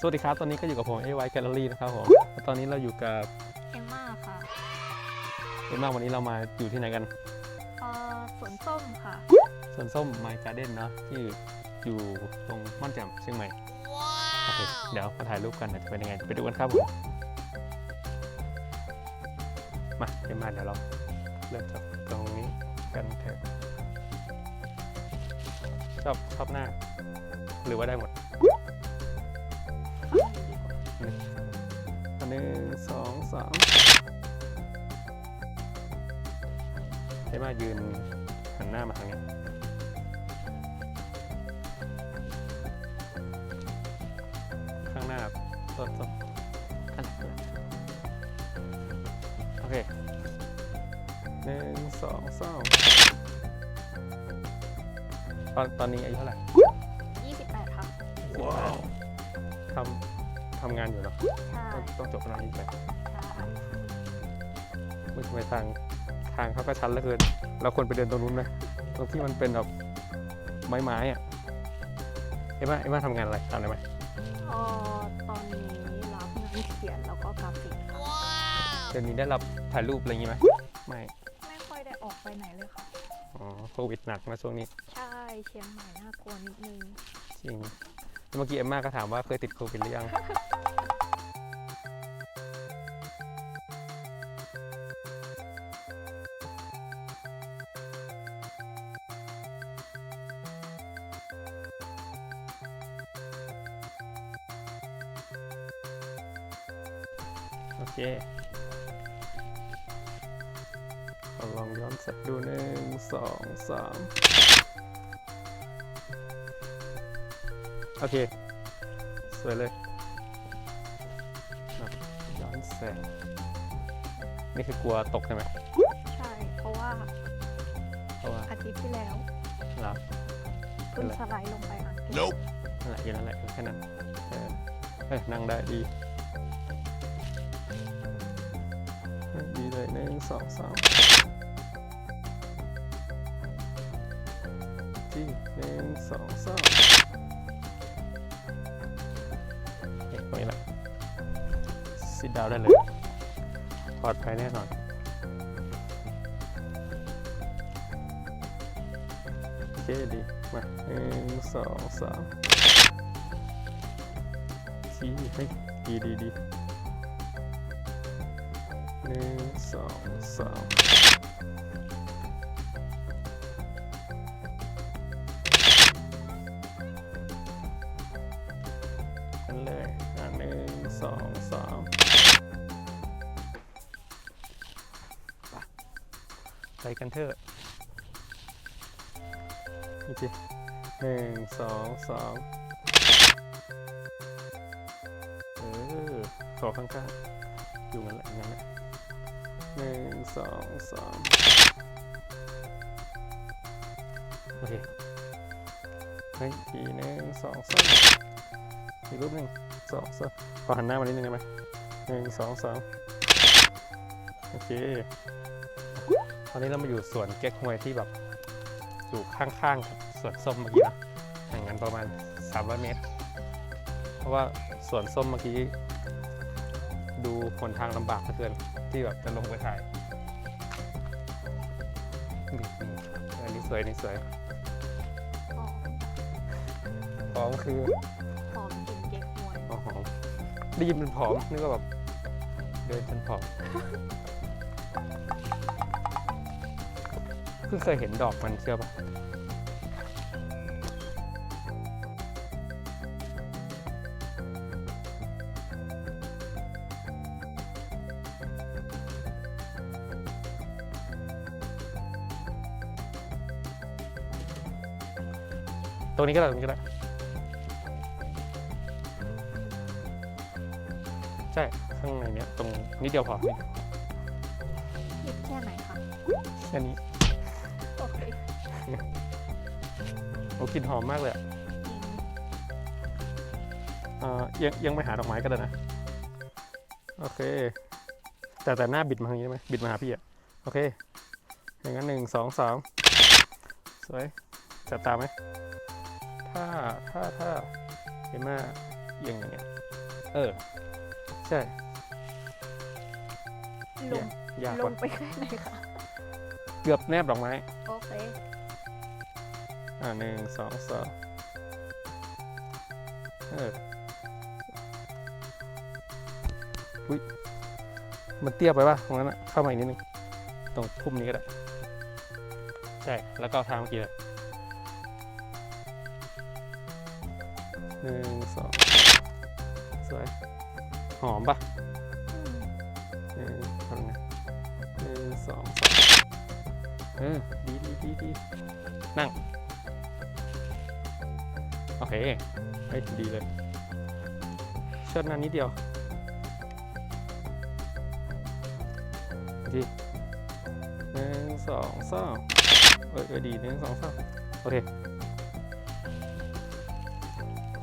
สวัสดีครับ ตอนนี้ก็อยู่กับผมเอไวแกลเลอรี่นะครับผมแล้วตอนนี้เราอยู่กับเอมม่าค่ะเอ็มมาวันนี้เรามาอยู่ที่ไหนกันเอ่อสวนส้มค่ะสวนส้มไมการ์เด้นเนาะที่อยู่ตรงม่อนแจ่มเชียงใหม่โอเคเดี๋ยวมาถ่ายรูปกันนะจะเป็นยังไงไปดูกันครับผมมาเอ็มมาเดี๋ยวเราเริ่มจากตรงนี้กันเถอะชอบชอบหน้า หรือว่าได้หมดอัน หนึ่งสองสามให้มายืนหันหน้ามาทางนี้ข้างหน้าต้นต้นอันนี้โอเคหนึ่งสองสามตอนตอนนี้อายุเท่าไหร่ 28 ค่ะ ว้าวทำ ทำงานอยู่เนาะใช่ต้องต้องจบประมาณนี้ไปใช่ไม่ไปทางทางเขาก็ชันเหลือเกิน เราควรไปเดินตรงนู้นไหมตรงที่มันเป็นแบบไม้ไม้ๆอะเอ็มว่าเอ็มว่าทำงานอะไรทำอะไรไหมเอ่อตอนนี้รับงานเขียนแล้วก็กราฟิกค่ะเดี๋ยวนี้ได้รับถ่ายรูปอะไรอย่างงี้ไหมไม่ไม่ค่อยได้ออกไปไหนเลยค่ะ อ๋อโควิดหนักนะช่วงนี้ ใช่เชียงใหม่น่ากลัวนิดนึง จริง เมื่อกี้เอ็มมาก็ถามว่าเคยติดโควิดหรือยังโอเคเราลองย้อนสักดูหนึ่งสองสาม โอเค สวยเลยครับย้อนแสงนี่คือกลัวตกใช่ไหมใช่ เพราะว่าเพราะว่าอาทิตย์ที่แล้วเราเพิ่งสไลด์ลงไปอ่างเก็บนั่นแหละอยู่นั่นแหละอยู่แค่นั้นเออเอ้ยนั่งได้ดีเฮ้ยดีเลยหนึ่งสองสามที่หนึ่งสองสาม ตรงนี้แหละซิดดาวได้เลยปลอดภัยแน่นอน โอเคดี มาหนึ่งสองสามสี่เฮ้ยดีดีดีหนึ่งสองสาม สองสามไปกันเถอะโอเคหนึ่งสองสามเออขอข้างๆอยู่งั้นแหละอย่างนั้นแหละหนึ่งสองสามโอเคเฮ้ยทีหนึ่งสองสามอีกรูปหนึ่งสองสาม อหันหน้ามานิดนึงได้ไหมหนึ่งสองสามโอเค ตอนนี้เรามาอยู่สวนเก๊กฮวยที่แบบอยู่ข้างๆกับสวนส้มเมื่อกี้นะห่างกันประมาณ 300 เมตร เพราะว่าสวนส้มเมื่อกี้ ดูหนทางลำบากเหลือเกินที่แบบจะลงไปถ่ายนี่นี่อันนี้สวยอันนี่สวยหอมผอมคือหอมกลิ่นเก๊กฮวยอ๋อหอม ได้ยินเป็นผอมนึกว่าแบบเดินเป็นผอมเพิ่งเคยเห็นดอกมันเชื่อปะตรงนี้ก็ได้ตรงนี้ก็ได้ ข้างในเนี้ยตรงนิดเดียวพอนิดหยิบแค่ไหนคะแค่นี้โอเคโอ้กลิ่นหอมมากเลยอะจริงเอ่อยังยังไปหาดอกไม้ก็ได้นะ โอเค แต่แต่หน้าบิดมาทางนี้ได้ไหมบิดมาหาพี่อะโอเค อย่างนั้นหนึ่งสองสามสวยจับตาไหมถ้าถ้าถ้าเห็นมาเอียงอย่างเงี้ย เออ ใช่ ลงยากลกว่างไปแค่ไหนคะเกือบแนบดอกไม้โอเคอ่าหนึ่งสองสองเอออุ้ยมันเตี้ยไปป่ะตรงนั้นอะเข้ามาอีกนิดนึงตรงพุ่มนี้ก็ได้ใช่แล้วก็เอาทางเมื่อกี้เลยหนึ่งสองสวยหอมป่ะอืมหนึ่งทำไงหนึ่ง สองสามเออดีดีดีดีนั่ง โอเคเฮ้ยดีเลยเชิดหน้านิดเดียวดีหนึ่งสองสามเออเออดีหนึ่งสองสามโอเค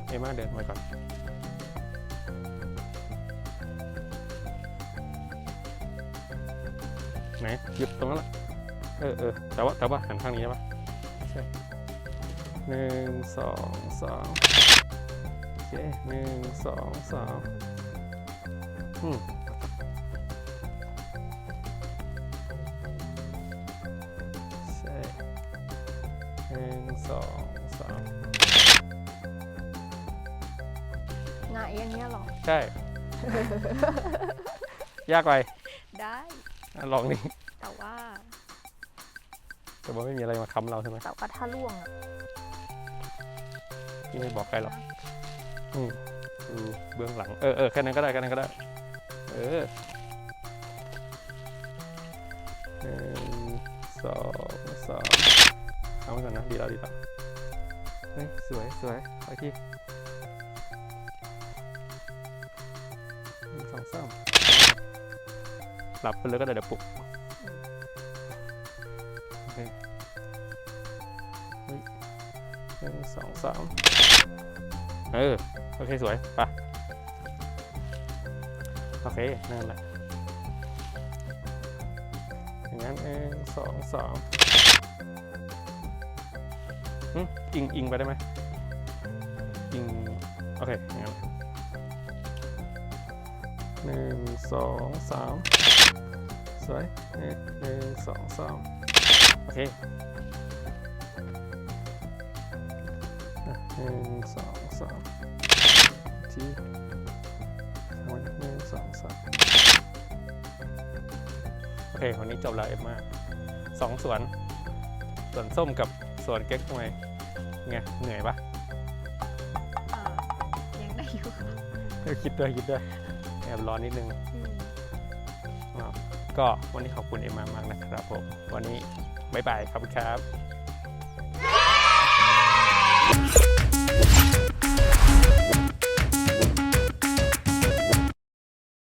เอมมาเดินไปก่อน ไหนหยุดตรงนั้นแหละเออเออแต่ว่าแต่ว่าหันข้างนี้ได้ปะใช่หนึ่งสองสามโอเคหนึ่งสองสามอืมใช่หนึ่งสองสามหงายอย่างเงี้ยเหรอ ใช่ ยากไป ได้ อะลองดิแต่ว่าแต่ว่าไม่มีอะไรมาค้ำเราใช่ไหมแต่ว่าถ้าล่วงอะพี่ไม่บอกใครหรอกอืมดูเบื้องหลัง เออเออแค่นั้นก็ได้แค่นั้นก็ได้ เออหนึ่งสองสามเอาไว้ก่อนนะ ดีแล้วดีแล้วเฮ้ยสวยสวยขออีกทีหนึ่งสองสาม หลับไปเลยก็ได้เดี๋ยวปลุกโอเคหนึ่งสองสามเออ โอเค สวยไปะโอเค นั่นแหละ อย่างนั้นหนึ่งสองสามอิงอิงไปได้ไหมอิง โอเค อย่างนั้น หนึ่งสองสามสวยหนึ่งหนึ่งสองสามโอเคอะหนึ่งสองสามทีวันหนึ่งสองสามโอเควันนี้จบแล้วเอ็มมาสองสวนสวนส้มกับสวนเก๊กฮวยไงเหนื่อยปะอ่ายังได้อยู่เออคิดด้วยคิดด้วย แอบร้อนนิดนึงก็วันนี้ขอบคุณเอ็มมากนะครับผม วันนี้บ๊ายบายครับครับ